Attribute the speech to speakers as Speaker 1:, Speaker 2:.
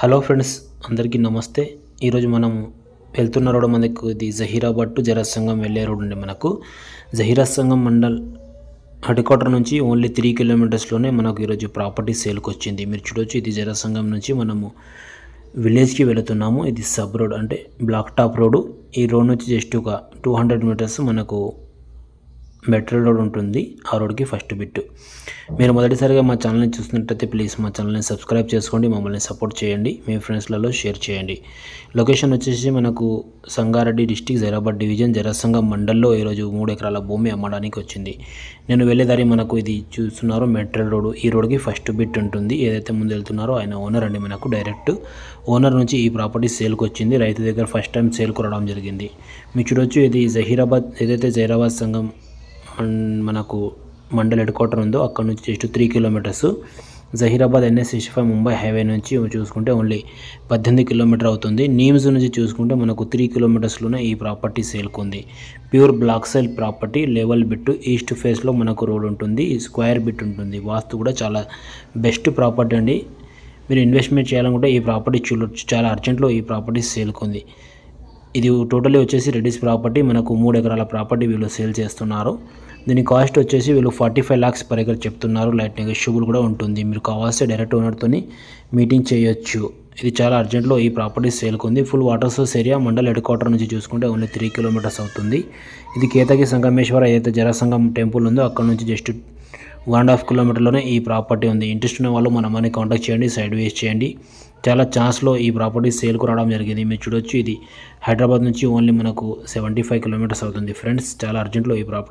Speaker 1: Hello friends అందరికీ నమస్తే. ఈరోజు మనం వెళ్తున్న రోడ్ మనకు ఇది జహీరాబాద్ టు జరాసంగం వెళ్ళే రోడ్ ఉండే మనకు. జహీరాసంగం మండల్ హెడ్ క్వార్టర్ నుంచి ఓన్లీ త్రీ కిలోమీటర్స్లోనే మనకు ఈరోజు ప్రాపర్టీ సేల్కి వచ్చింది. మీరు చూడొచ్చు ఇది జరాసంగం నుంచి మనము విలేజ్కి వెళుతున్నాము. ఇది సబ్ రోడ్ అంటే బ్లాక్ టాప్ రోడ్ ఈ రోడ్ నుంచి జస్ట్ ఒక టూ హండ్రెడ్ మీటర్స్ మనకు మెట్రో రోడ్ ఉంటుంది. ఆ రోడ్కి ఫస్ట్ బిట్ మీరు మొదటిసారిగా మా ఛానల్ని చూస్తున్నట్టయితే ప్లీజ్ మా ఛానల్ని సబ్స్క్రైబ్ చేసుకోండి. మమ్మల్ని సపోర్ట్ చేయండి. మీ ఫ్రెండ్స్లలో షేర్ చేయండి. లొకేషన్ వచ్చేసి మనకు సంగారెడ్డి డిస్టిక్ జైరాబాద్ డివిజన్ జరసంగం మండల్లో ఈరోజు మూడు ఎకరాల భూమి అమ్మడానికి వచ్చింది. నేను వెళ్ళేదారి మనకు ఇది చూస్తున్నారు మెట్రల్ రోడ్ ఈ రోడ్కి ఫస్ట్ బిట్ ఉంటుంది. ఏదైతే ముందు వెళ్తున్నారో ఆయన ఓనర్ అండి మనకు డైరెక్ట్ ఓనర్ నుంచి ఈ ప్రాపర్టీ సేల్కి వచ్చింది. రైతు దగ్గర ఫస్ట్ టైం సేల్కి రావడం జరిగింది. మీరు చూడొచ్చు ఇది జహీరాబాద్ ఏదైతే జైరాబాద్ సంఘం అండ్ మనకు మండల్ హెడ్ క్వార్టర్ ఉందో అక్కడ నుంచి just three kilometres. Zaheerabad NS sixty five Mumbai highway నుంచి చూసుకుంటే ఓన్లీ పద్దెనిమిది కిలోమీటర్ అవుతుంది. నీమ్స్ నుంచి చూసుకుంటే మనకు త్రీ కిలోమీటర్స్లోనే ఈ property సేల్కుంది. Pure black cell property level bit east ఫేస్లో మనకు రోడ్ ఉంటుంది. స్క్వేర్ బిట్ ఉంటుంది. వాస్తు కూడా చాలా బెస్ట్ ప్రాపర్టీ అండి. మీరు ఇన్వెస్ట్మెంట్ చేయాలనుకుంటే ఈ ప్రాపర్టీ చూడొచ్చు. చాలా అర్జెంట్లో ఈ ప్రాపర్టీ సేల్కుంది. ఇది టోటలీ వచ్చేసి రెడీస్ ప్రాపర్టీ. మనకు మూడు ఎకరాల ప్రాపర్టీ వీళ్ళు సేల్ చేస్తున్నారు. దీని కాస్ట్ వచ్చేసి వీళ్ళు forty five lakhs per acre చెప్తున్నారు. లైట్ నెగోషియబుల్ కూడా ఉంటుంది. మీరు కావాల్సి డైరెక్ట్ ఓనర్తో మీటింగ్ చేయొచ్చు. ఇది చాలా అర్జెంట్లో ఈ ప్రాపర్టీ సేల్కి ఉంది. Full water source area mandal head quarter నుంచి చూసుకుంటే ఓన్లీ త్రీ కిలోమీటర్స్ అవుతుంది. ఇది కేతకి సంగమేశ్వర ఏదైతే జరసంగం టెంపుల్ ఉందో అక్కడ నుంచి జస్ట్ వన్ అండ్ హాఫ్ కిలోమీటర్లోనే ఈ ప్రాపర్టీ ఉంది. ఇంట్రెస్ట్ ఉన్న వాళ్ళు మన మనీ కాంటాక్ట్ చేయండి సైడ్ వేస్ చేయండి. చాలా ఛాన్స్లో ఈ ప్రాపర్టీ సేల్కు రావడం జరిగింది. మీరు చూడొచ్చు ఇది హైదరాబాద్ నుంచి ఓన్లీ మనకు సెవెంటీ ఫైవ్ కిలోమీటర్స్ అవుతుంది. ఫ్రెండ్స్ చాలా అర్జెంట్లో ఈ ప్రాపర్టీ